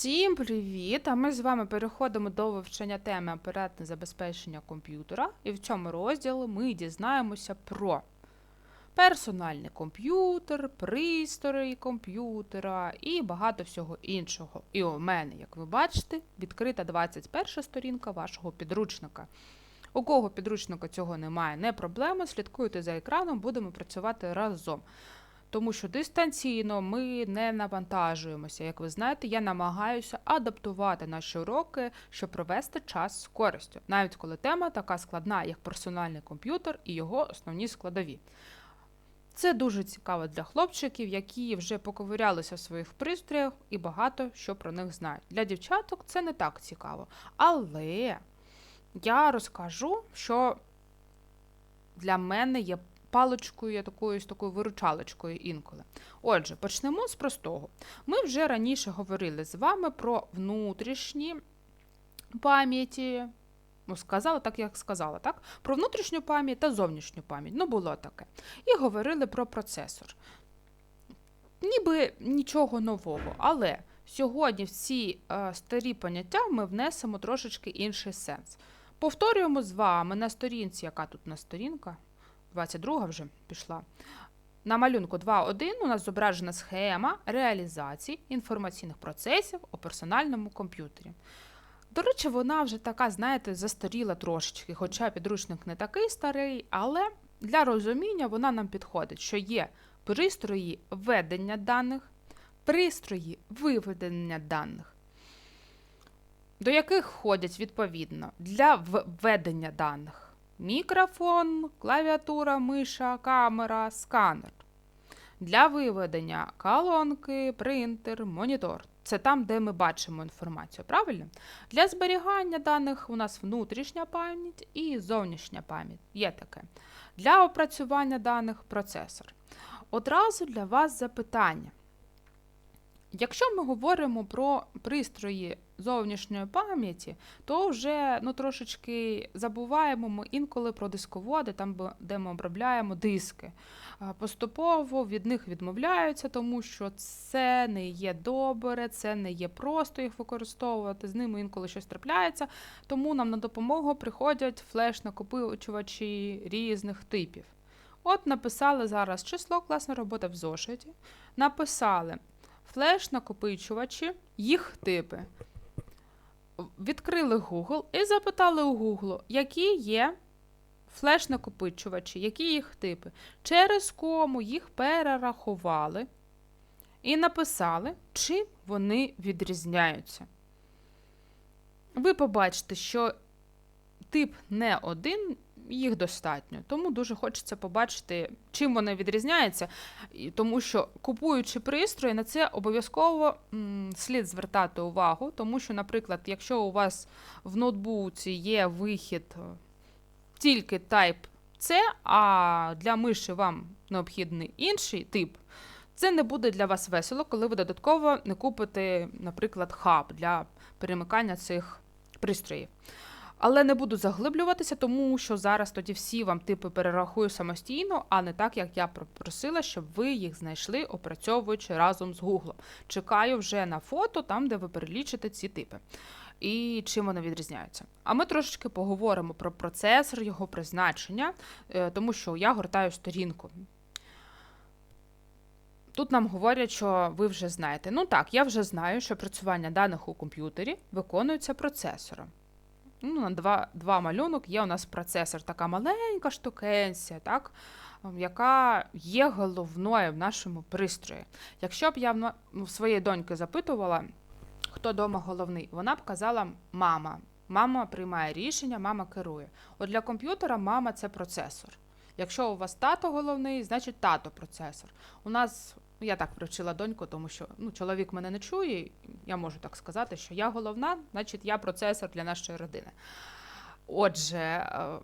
Всім привіт! А ми з вами переходимо до вивчення теми апаратне забезпечення комп'ютера. І в цьому розділі ми дізнаємося про персональний комп'ютер, пристрої комп'ютера і багато всього іншого. І у мене, як ви бачите, відкрита 21 сторінка вашого підручника. У кого підручника цього немає, не проблема. Слідкуйте за екраном, будемо працювати разом. Тому що дистанційно ми не навантажуємося. Як ви знаєте, я намагаюся адаптувати наші уроки, щоб провести час з користю, навіть коли тема така складна, як персональний комп'ютер і його основні складові. Це дуже цікаво для хлопчиків, які вже поковирялися в своїх пристроях і багато що про них знають. Для дівчаток це не так цікаво. Але я розкажу, що для мене є паличкою, є такою такою виручалочкою інколи. Отже, почнемо з простого. Ми вже раніше говорили з вами про внутрішні пам'яті. Ну, сказала так, як сказала, так? Про внутрішню пам'ять та зовнішню пам'ять. Ну, було таке. І говорили про процесор. Ніби нічого нового, але сьогодні в ці е, старі поняття ми внесемо трошечки інший сенс. Повторюємо з вами на сторінці, яка тут на сторінка, 22 вже пішла. На малюнку 2.1 у нас зображена схема реалізації інформаційних процесів у персональному комп'ютері. До речі, вона вже така, знаєте, застаріла трошечки, хоча підручник не такий старий, але для розуміння вона нам підходить, що є пристрої введення даних, пристрої виведення даних, до яких входять відповідно для введення даних мікрофон, клавіатура, миша, камера, сканер. Для виведення колонки, принтер, монітор. Це там, де ми бачимо інформацію, правильно? Для зберігання даних у нас внутрішня пам'ять і зовнішня пам'ять. Є таке. Для опрацювання даних процесор. Одразу для вас запитання. Якщо ми говоримо про пристрої зовнішньої пам'яті, то вже ну, трошечки забуваємо ми інколи про дисководи, там де ми обробляємо диски. Поступово від них відмовляються, тому що це не є добре, це не є просто їх використовувати, з ними інколи щось трапляється. Тому нам на допомогу приходять флеш-накопичувачі різних типів. От написали зараз число, класна робота в зошиті. Написали флеш-накопичувачі, їх типи. Відкрили Google і запитали у Google, які є флеш-накопичувачі, які їх типи. Через кому їх перерахували і написали, чим вони відрізняються. Ви побачите, що тип не один, їх достатньо. Тому дуже хочеться побачити, чим вони відрізняються. Тому що, купуючи пристрої, на це обов'язково слід звертати увагу, тому що, наприклад, якщо у вас в ноутбуці є вихід е, тільки Type C, а для миші вам необхідний інший тип. Це не буде для вас весело, коли ви додатково не купите, наприклад, хаб для перемикання цих пристроїв. Але не буду заглиблюватися, тому що зараз тоді всі вам типи перерахую самостійно, а не так, як я попросила, щоб ви їх знайшли, опрацьовуючи разом з Гуглом. Чекаю вже на фото, там, де ви перелічите ці типи. І чим вони відрізняються. А ми трошечки поговоримо про процесор, його призначення, е, тому що я гортаю сторінку. Тут нам говорять, що ви вже знаєте. Ну так, я вже знаю, що працювання даних у комп'ютері виконується процесором. Ну, На два два малюнок є у нас процесор, така маленька штукенція, так, ем, яка є головною в нашому пристрої. Якщо б я в ну, своєї доньки запитувала, хто вдома головний, вона б казала мама. Мама приймає рішення, мама керує. От для комп'ютера мама це процесор. Якщо у вас тато головний, значить тато процесор. У нас я так привчила доньку, тому що ну, чоловік мене не чує, я можу так сказати, що я головна, значить я процесор для нашої родини. Отже, е,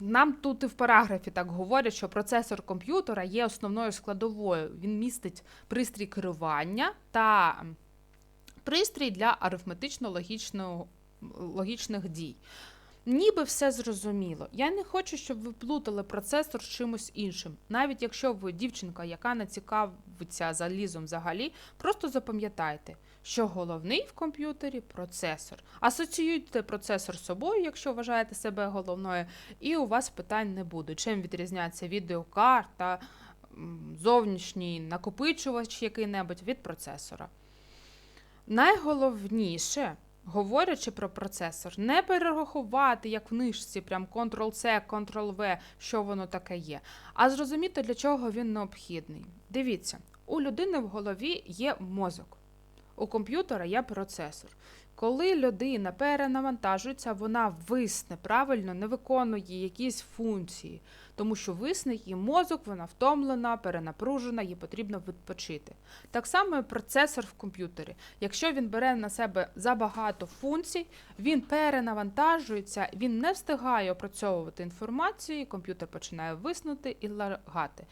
нам тут і в параграфі так говорять, що процесор комп'ютера є основною складовою. Він містить пристрій керування та пристрій для арифметично-логічних дій. Ніби все зрозуміло. Я не хочу, щоб ви плутали процесор з чимось іншим. Навіть якщо ви дівчинка, яка не цікавиться залізом взагалі, просто запам'ятайте, що головний в комп'ютері процесор. Асоціюйте процесор з собою, якщо вважаєте себе головною, і у вас питань не буде. Чим відрізняється відеокарта, зовнішній накопичувач який-небудь від процесора. Найголовніше, говорячи про процесор, не перерахувати, як в нишці, прям Ctrl-C, Ctrl-V, що воно таке є, а зрозуміти, для чого він необхідний. Дивіться, у людини в голові є мозок, у комп'ютера є процесор. Коли людина перенавантажується, вона висне правильно не виконує якісь функції, тому що висне її мозок, вона втомлена, перенапружена, їй потрібно відпочити. Так само і процесор в комп'ютері. Якщо він бере на себе забагато функцій, він перенавантажується, він не встигає опрацьовувати інформацію, комп'ютер починає виснути і лагати.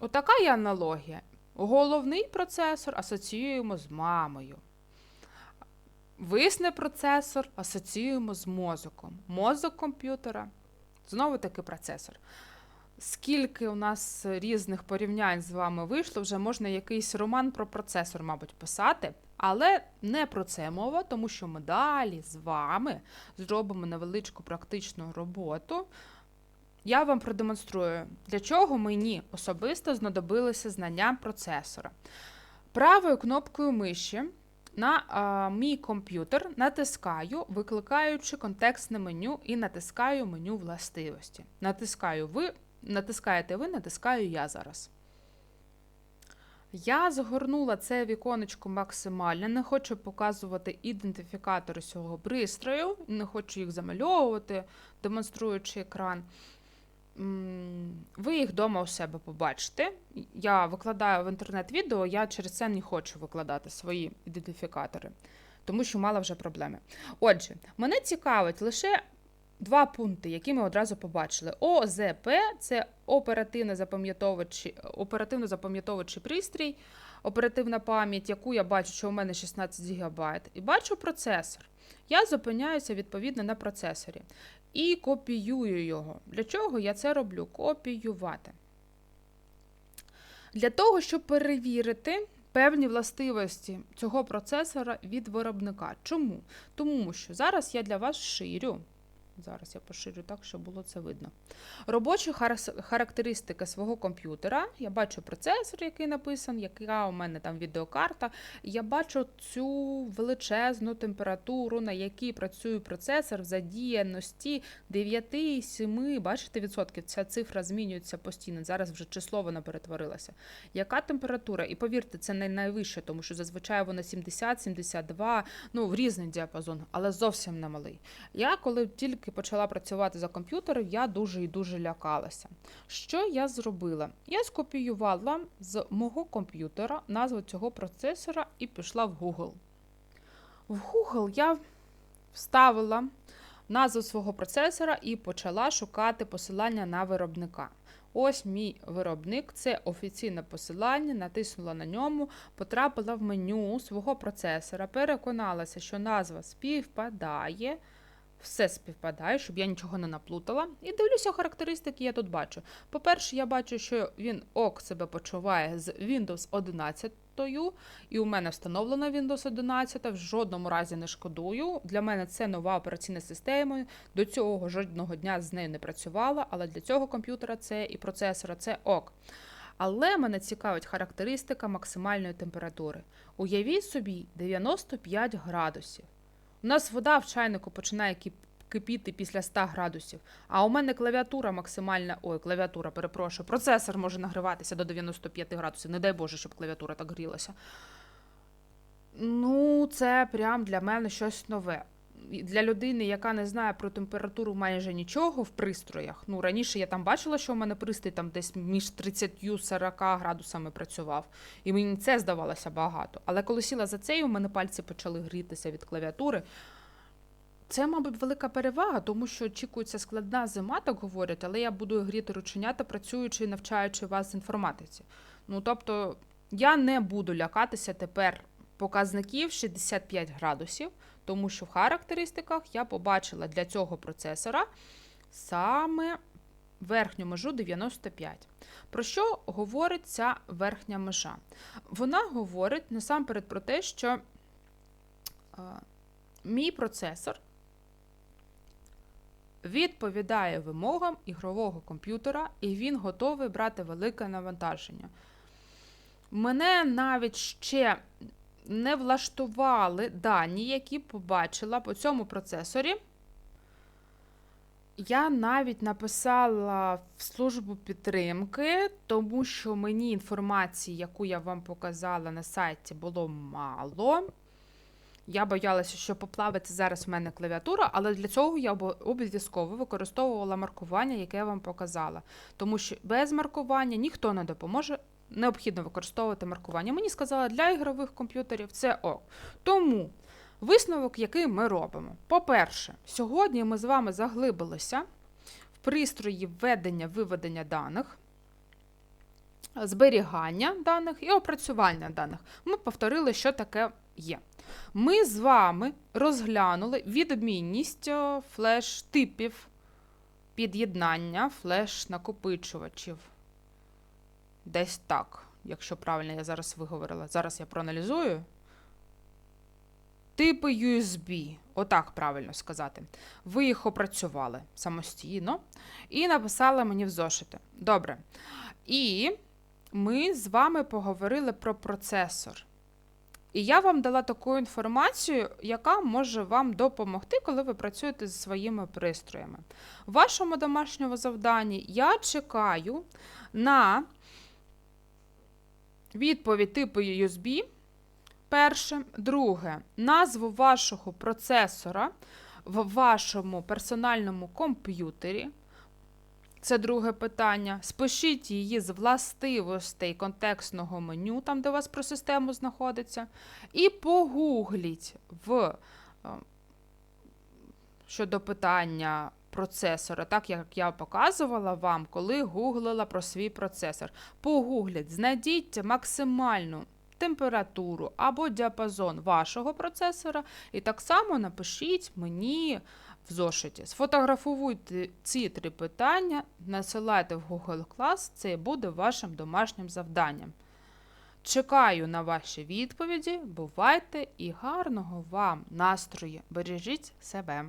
Отака є аналогія. Головний процесор асоціюємо з мамою. Висне процесор асоціюємо з мозоком. Мозок комп'ютера знову таки процесор. Скільки у нас різних порівнянь з вами вийшло, вже можна якийсь роман про процесор, мабуть, писати. Але не про це мова, тому що ми далі з вами зробимо невеличку практичну роботу. Я вам продемонструю, для чого мені особисто знадобилися знання процесора. Правою кнопкою миші на а, мій комп'ютер натискаю, викликаючи контекстне меню і натискаю меню властивості. Натискаю ви, натискаєте ви, натискаю я зараз. Я згорнула це віконечко максимально, не хочу показувати ідентифікатори цього пристрою, не хочу їх замальовувати, демонструючи екран. Ви їх вдома у себе побачите. Я викладаю в інтернет відео, я через це не хочу викладати свої ідентифікатори, тому що мала вже проблеми. Отже, мене цікавить лише два пункти, які ми одразу побачили. ОЗП це оперативно запам'ятовувачий пристрій, оперативна пам'ять, яку я бачу, що у мене 16 ГБ. І бачу процесор. Я зупиняюся відповідно на процесорі і копіюю його. Для чого я це роблю? Копіювати. Для того, щоб перевірити певні властивості цього процесора від виробника. Чому? Тому що зараз я для вас ширю. Зараз я поширю так, щоб було це видно. Робочі хар- характеристики свого комп'ютера. Я бачу процесор, який написаний, яка у мене там відеокарта. Я бачу цю величезну температуру, на якій працює процесор в задіяності 9,7, бачите, відсотків. Ця цифра змінюється постійно. Зараз вже число вона перетворилася. Яка температура? І повірте, це не найвища, тому що зазвичай вона 70-72, ну в різний діапазон, але зовсім не малий. Я коли тільки почала працювати за комп'ютером, я дуже і дуже лякалася. Що я зробила? Я скопіювала з мого комп'ютера назву цього процесора і пішла в Google. В Google я вставила назву свого процесора і почала шукати посилання на виробника. Ось мій виробник, це офіційне посилання, натиснула на ньому, потрапила в меню свого процесора, переконалася, що назва співпадає. Все співпадає, щоб я нічого не наплутала. І дивлюся характеристики, я тут бачу. По-перше, я бачу, що він ок себе почуває з Windows 11, і у мене встановлена Windows 11, в жодному разі не шкодую. Для мене це нова операційна система. До цього жодного дня з нею не працювала, але для цього комп'ютера це і процесора це ок. Але мене цікавить характеристика максимальної температури. Уявіть собі 95 градусів. У нас вода в чайнику починає кипіти після 100 градусів, а у мене клавіатура максимальна. Ой, клавіатура, перепрошую, процесор може нагріватися до 95 градусів. Не дай Боже, щоб клавіатура так грілася. Ну, це прям для мене щось нове. Для людини, яка не знає про температуру майже нічого в пристроях. Ну, раніше я там бачила, що у мене пристрій там десь між 30-40 градусами працював. І мені це здавалося багато. Але коли сіла за це, і у мене пальці почали грітися від клавіатури. Це, мабуть, велика перевага, тому що очікується складна зима, так говорять, але я буду гріти рученята, працюючи і навчаючи вас інформатиці. Ну, тобто, я не буду лякатися тепер показників 65 градусів, тому що в характеристиках я побачила для цього процесора саме верхню межу 95. Про що говорить ця верхня межа? Вона говорить насамперед про те, що мій процесор відповідає вимогам ігрового комп'ютера, і він готовий брати велике навантаження. Мене навіть ще не влаштували дані, які побачила по цьому процесорі. Я навіть написала в службу підтримки, тому що мені інформації, яку я вам показала на сайті, було мало. Я боялася, що поплавиться зараз в мене клавіатура, але для цього я обов'язково використовувала маркування, яке я вам показала. Тому що без маркування ніхто не допоможе. Необхідно використовувати маркування. Мені сказали, для ігрових комп'ютерів це ок. Тому висновок, який ми робимо. По-перше, сьогодні ми з вами заглибилися в пристрої введення виведення даних, зберігання даних і опрацювання даних. Ми повторили, що таке є. Ми з вами розглянули відмінність е, флеш-типів під'єднання флеш-накопичувачів. Десь так, якщо правильно я зараз виговорила. Зараз я проаналізую. Типи USB, отак правильно сказати. Ви їх опрацювали самостійно і написали мені в зошити. Добре. І ми з вами поговорили про процесор. І я вам дала таку інформацію, яка може вам допомогти, коли ви працюєте зі своїми пристроями. В вашому домашньому завданні я чекаю на відповідь типу USB. Перше, друге, назву вашого процесора в вашому персональному комп'ютері. Це друге питання. Спишіть її з властивостей контекстного меню, там, де у вас про систему знаходиться, і погугліть в е, щодо питання процесора, так як я показувала вам, коли гуглила про свій процесор. Погугліть, знайдіть максимальну температуру або діапазон вашого процесора, і так само напишіть мені в зошиті. Сфотографуйте ці три питання, насилайте в Google Class, це буде вашим домашнім завданням. Чекаю на ваші відповіді. Бувайте і гарного вам настрою! Бережіть себе!